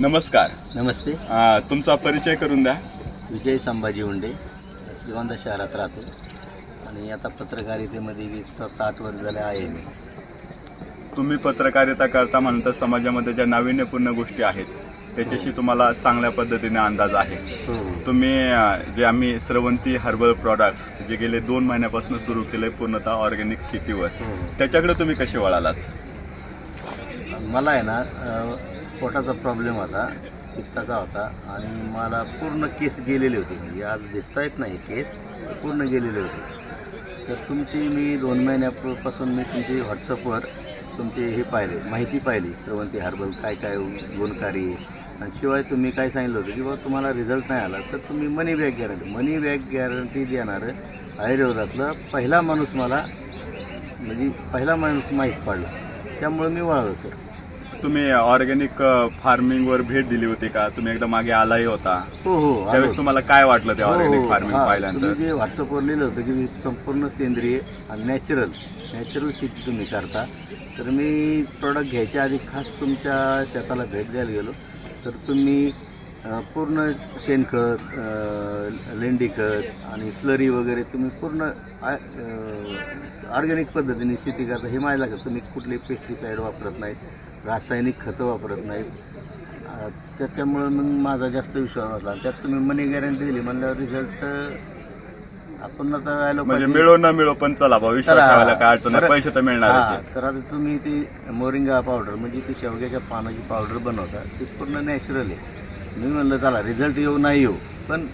नमस्कार. नमस्ते. आ, तुमचा परिचय करून द्या. विजय संभाजी उंडे श्रीगोंदा शहरात राहतो. आणि आता पत्रकारितेमध्ये वीस सात आठ वर्ष झाले आहे मी. तुम्ही पत्रकारिता करता म्हणता समाजामध्ये ज्या नाविन्यपूर्ण गोष्टी आहेत त्याच्याशी तुम्हाला चांगल्या पद्धतीने अंदाज आहे. हो. तुम्ही अ, जे आम्ही श्रवंती हर्बल प्रॉडक्ट्स जे गेले दोन महिन्यापासून सुरू केले पूर्णतः ऑर्गॅनिक शेतीवर हो. त्याच्याकडे तुम्ही कसे वळालात? मला आहे ना अ, पोटाचा प्रॉब्लेम होता पित्ताचा होता आणि मला पूर्ण केस गेलेले होते. म्हणजे आज दिसता येत नाही केस पूर्ण गेलेले होते. तर तुमची मी दोन महिन्यापासून मी तुमची व्हॉट्सअपवर तुमचे हे पाहिले माहिती पाहिली श्रवंती हर्बल काय काय गुणकारी आणि शिवाय तुम्ही काय सांगितलं होतं की बाबा तुम्हाला रिझल्ट नाही आला तर तुम्ही money back guarantee money back guarantee देणारं आयुर्वेदातला पहिला माणूस मला म्हणजे पहिला माणूस माहीत पडला. त्यामुळे मी वळालो सर तुम्ही ऑर्गॅनिक फार्मिंगवर भेट दिली होती का? तुम्ही एकदा मागे आलाही होता. हो हो. त्यावेळेस तुम्हाला काय वाटलं ते हो, ऑर्गॅनिक हो, फार्मिंग हा, पाहिल्यानंतर? तुम्ही जे व्हॉट्सअपवर लिहिलं होतं की मी संपूर्ण सेंद्रिय आणि नॅचरल नॅचरल शेती तुम्ही करता. तर मी प्रॉडक्ट घ्यायच्या आधी खास तुमच्या शेताला भेट द्यायला गेलो. तर तुम्ही पूर्ण शेणखत लेंडी खत आणि स्लरी वगैरे तुम्ही पूर्ण ऑर्गॅनिक पद्धतीने शेती करता. हे माहिती लागतं तुम्ही कुठले पेस्टिसाईड वापरत नाहीत रासायनिक खतं वापरत नाहीत. त्याच्यामुळं मग माझा जास्त विश्वास वाटला त्यात तुम्ही मनी गॅरंटी दिली. म्हणल्यावर रिझल्ट आपण आता म्हणजे ॲलोपॅथी- मिळो न मिळो पण चला भाऊ विश्वास काय अडचण. पैसे तर मिळणारच आहे. तर आता तुम्ही ती मोरिंगा पावडर म्हणजे ती शेवग्याच्या पानाची पावडर बनवता ती पूर्ण नॅचरल आहे. मी म्हणलं चला रिझल्ट येऊ नाही येऊ पण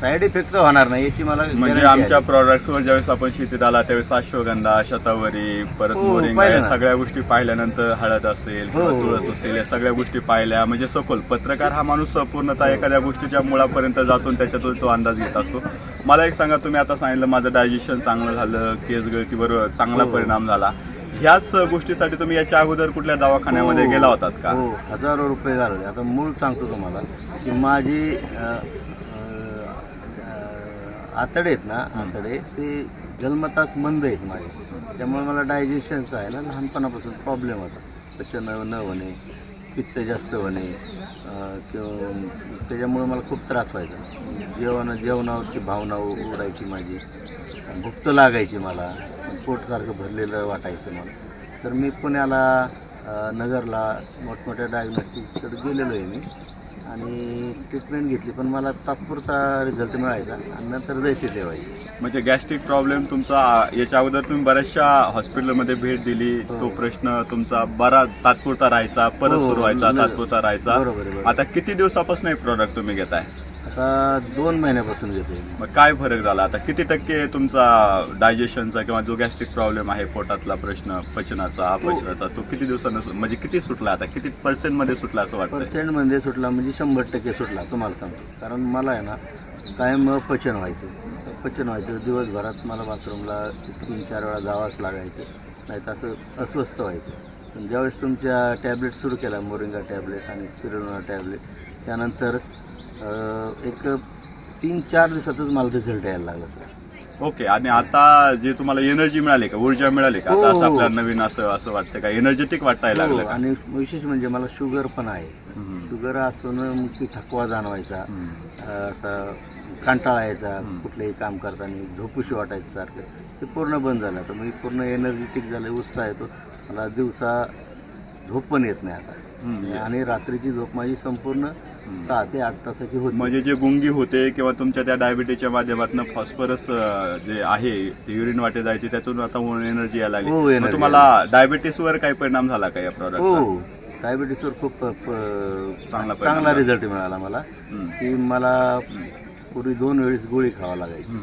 साईड इफेक्ट तर होणार नाही याची मला म्हणजे guarantee आमच्या आहे. प्रोडक्ट्सवर ज्यावेळेस आपण शेतीत आला त्यावेळेस अश्वगंधा शतावरी परत हो, मोरिंगा पाहिलं या ना. सगळ्या गोष्टी पाहिल्यानंतर हळद असेल किंवा हो, हो, तुळस. असेल या सगळ्या गोष्टी पाहिल्या म्हणजे सखोल पत्रकार हा माणूस पूर्णतः एखाद्या गोष्टीच्या मुळापर्यंत जातो आणि त्याच्यातून तो अंदाज घेत असतो मला एक सांगा तुम्ही आता सांगितलं माझं डायजेशन चांगलं झालं केस गळतीवर चांगला हो. परिणाम झाला ह्याच गोष्टीसाठी तुम्ही याच्या अगोदर कुठल्या दवाखान्यामध्ये हो, गेला होतात का? हो हजारो रुपये घालवले आता मूळ सांगतो तुम्हाला की माझी अं, अं, आतडे आहेत ना आतडे ते जन्मताच मंद आहेत माझे. त्यामुळे मला डायजेशनचा आहे ना लहानपणापासून प्रॉब्लेम होता. पचन न होणे पित्त जास्त होणे अं, किंवा त्याच्यामुळे मला खूप त्रास व्हायचा. जेवण जेवणावरची भावना उ- उडायची माझी. भुक्त लागायची मला. पोटसारखं भरलेलं वाटायचं मला. तर मी पुण्याला नगरला मोठमोठ्या डायग्नॉस्टिककडे गेलेलो आहे मी. आणि ट्रीटमेंट घेतली पण मला तात्पुरता रिझल्ट मिळायचा आणि नंतर जैसे ठेवायचे. म्हणजे गॅस्ट्रिक प्रॉब्लेम तुमचा याच्या अगोदर तुम्ही बऱ्याचशा हॉस्पिटलमध्ये भेट दिली. हो. तो प्रश्न तुमचा बरा तात्पुरता राहायचा परत हो, सुरू व्हायचा तात्पुरता राहायचा. आता किती दिवसापासून हे प्रॉडक्ट तुम्ही घेताय? आता दोन महिन्यापासून घेतोय मी. मग काय फरक झाला? आता किती टक्के तुमचा डायजेशनचा किंवा जो गॅस्ट्रिक प्रॉब्लेम आहे पोटातला प्रश्न पचनाचा अपचनाचा तो किती दिवसानं सु- म्हणजे किती सुटला आता? किती पर्सेंटमध्ये सुटला असं वाटतं पर्सेंटमध्ये सुटला म्हणजे शंभर टक्के सुटला तुम्हाला सांगतो. कारण मला आहे ना कायम पचन व्हायचं. पचन व्हायचं दिवसभरात मला बाथरूमला तीन चार वेळा जावंच लागायचं. नाही तर असं अस्वस्थ व्हायचं. पण ज्यावेळेस तुमच्या टॅबलेट सुरू केला मोरिंगा टॅबलेट आणि स्पिरुलिना टॅबलेट त्यानंतर एक तीन चार दिवसातच मला रिझल्ट यायला लागला सर ओके आणि आता जे तुम्हाला एनर्जी मिळाली का? ऊर्जा मिळाली का? आता हो, असं हो. आपल्याला नवीन असं असं वाटतं का? एनर्जेटिक वाटायला हो, लागलं का? आणि विशेष म्हणजे मला शुगर पण आहे. हम्म. शुगर असून मग ती थकवा जाणवायचा. हम्म. असा कंटाळा यायचा. कुठलेही काम करताना झोपूशी वाटायचं सारखं. ते पूर्ण बंद झालं. तर मी पूर्ण एनर्जेटिक झालं उत्साह येतो. मला दिवसा झोप पण येत नाही आता. आणि रात्रीची झोप माझी संपूर्ण. सहा ते आठ तासाची होती. म्हणजे जे गुंगी होते किंवा तुमच्या त्या डायबिटीच्या माध्यमातून फॉस्फरस जे आहे ते युरिन वाटे जायचे त्यातून आता एनर्जी यायला लागली. हो, तुम्हाला डायबिटीसवर काही परिणाम झाला का या प्रॉडक्टचा हो डायबिटीसवर खूप चांगला चांगला झाला. रिझल्ट मिळाला मला. की मला पूर्वी दोन वेळेस गोळी खावा लागायची.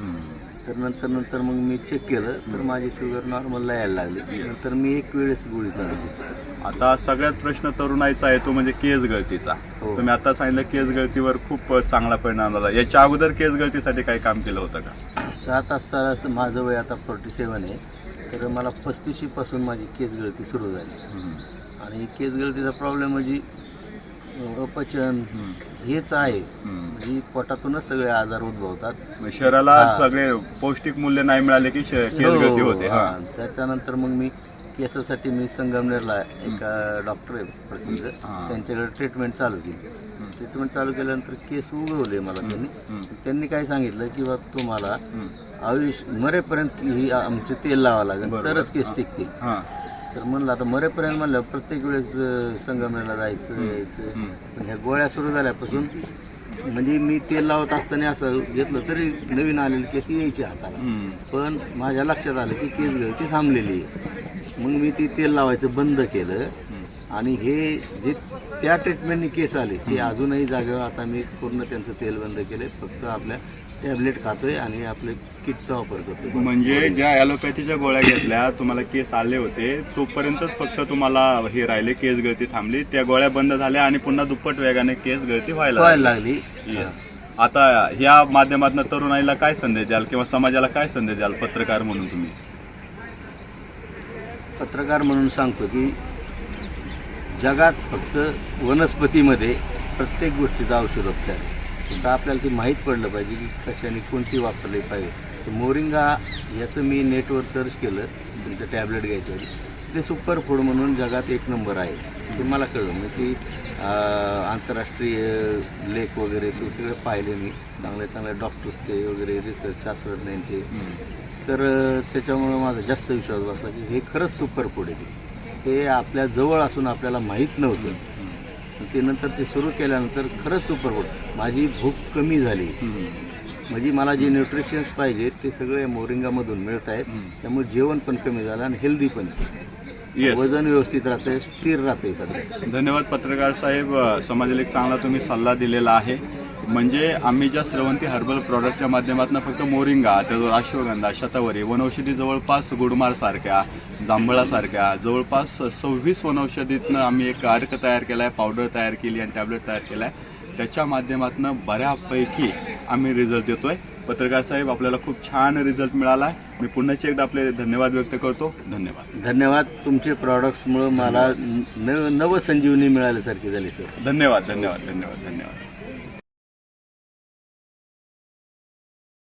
तर नंतर नंतर मग मी चेक केलं तर माझी शुगर नॉर्मलला यायला लागली. नंतर मी एक वेळेस गोळी चालवली. आता सगळ्यात प्रश्न तरुणाईचा आहे तो म्हणजे केस गळतीचा. हो. तुम्ही आता सांगितलं केस गळतीवर खूप चांगला परिणाम झाला. याच्या अगोदर केस गळतीसाठी काही काम केलं होतं का? सात असं माझं वय आता फोर्टी सेवन आहे. तर मला पस्तीशीपासून माझी केस गळती सुरू झाली. आणि केस गळतीचा प्रॉब्लेम म्हणजे अपचन हेच आहे. म्हणजे पोटातूनच सगळे आजार उद्भवतात. शरीराला हा. सगळे पौष्टिक मूल्य नाही मिळाले की श- हो, होते हा. हा. त्याच्यानंतर मग मी केसासाठी मी संगमनेरला एका डॉक्टर आहे प्रसिद्ध. हां. त्यांच्याकडे ट्रीटमेंट चालू केली. ट्रीटमेंट चालू केल्यानंतर केस उगवले मला त्यांनी. हम्म. त्यांनी काय सांगितलं की बा तुम्हाला हम्म. आयुष्य मरेपर्यंत ही आमचे तेल लावावं लागेल. बरोबर. तरच केस टिकतील. हां. तर म्हणलं आता मरेपर्यंत म्हणलं प्रत्येक वेळेस अं, संगमनेरला जायचं यायचं. पण ह्या गोळ्या सुरू झाल्यापासून म्हणजे मी तेल लावत असताना असं घेतलं तरी नवीन आलेले केस यायचे हाताला. पण माझ्या लक्षात आलं की केस गळती थांबलेली आहे मग मी ती तेल लावायचं बंद केलं. आणि हे जे त्या ट्रीटमेंटनी केस आले ते अजूनही जागेवर आता मी पूर्ण त्यांचं तेल बंद केले फक्त आपल्या टॅबलेट खातोय आणि आपले किटचा वापर करतोय. म्हणजे ज्या ॲलोपॅथीच्या गोळ्या घेतल्या तुम्हाला केस आले होते तोपर्यंतच फक्त तुम्हाला हे राहिले केस गळती थांबली. त्या गोळ्या बंद झाल्या आणि पुन्हा दुप्पट वेगाने केस गळती व्हायला व्हायला लागली. Yes. आता ह्या माध्यमातून तरुणाईला काय संदेश द्याल किंवा समाजाला काय संदेश द्याल पत्रकार म्हणून तुम्ही? पत्रकार म्हणून सांगतो की जगात फक्त वनस्पतीमध्ये प्रत्येक गोष्टीचा औषधोपचार आहे. फक्त आपल्याला ते माहीत पडलं पाहिजे की कशाने कोणती वापरली पाहिजे. तर मोरिंगा याचं मी नेटवर सर्च केलं तुमचं टॅबलेट घ्यायचं. ते सुपर फूड म्हणून जगात एक नंबर आहे. ते मला कळलं म्हणजे की अं, आंतरराष्ट्रीय लेख वगैरे ते सगळे पाहिले मी. चांगले चांगले डॉक्टर्सचे वगैरे रिसर्च शास्त्रज्ञांचे. तर त्याच्यामुळं माझा जास्त विश्वास बसला की हे खरंच सुपर फूड आहे ते. आपल्या जवळ असून आपल्याला माहीत नव्हतं. ते नंतर ते सुरू केल्यानंतर खरंच सुपर फूड माझी भूक कमी झाली. म्हणजे मला जे न्यूट्रिशन्स पाहिजे ते सगळे मोरिंगामधून मिळत आहेत. त्यामुळे जेवण पण कमी झालं आणि हेल्दी पण वजन व्यवस्थित राहतंय स्थिर राहतंय सध्या धन्यवाद पत्रकार साहेब. समाजाला एक चांगला तुम्ही सल्ला दिलेला आहे. म्हणजे आम्ही ज्या श्रवंती हर्बल प्रॉडक्टच्या माध्यमातून फक्त मोरिंगा त्याजवळ अश्वगंधा शतावरी वनौषधी जवळपास गुडमारसारख्या जांभळासारख्या जवळपास सव्वीस वनौषधीतनं आम्ही एक अर्क तयार केला आहे पावडर तयार केली आणि टॅबलेट तयार केला आहे त्याच्या माध्यमातून बऱ्यापैकी आम्ही रिझल्ट देतो आहे पत्रकार साहेब आपल्याला खूप छान रिझल्ट मिळाला आहे मी पुन्हा एकदा आपले धन्यवाद व्यक्त करतो. धन्यवाद. धन्यवाद. तुमचे प्रॉडक्ट्समुळं मला न नवसंजीवनी मिळाल्यासारखी झाली सर धन्यवाद धन्यवाद धन्यवाद धन्यवाद.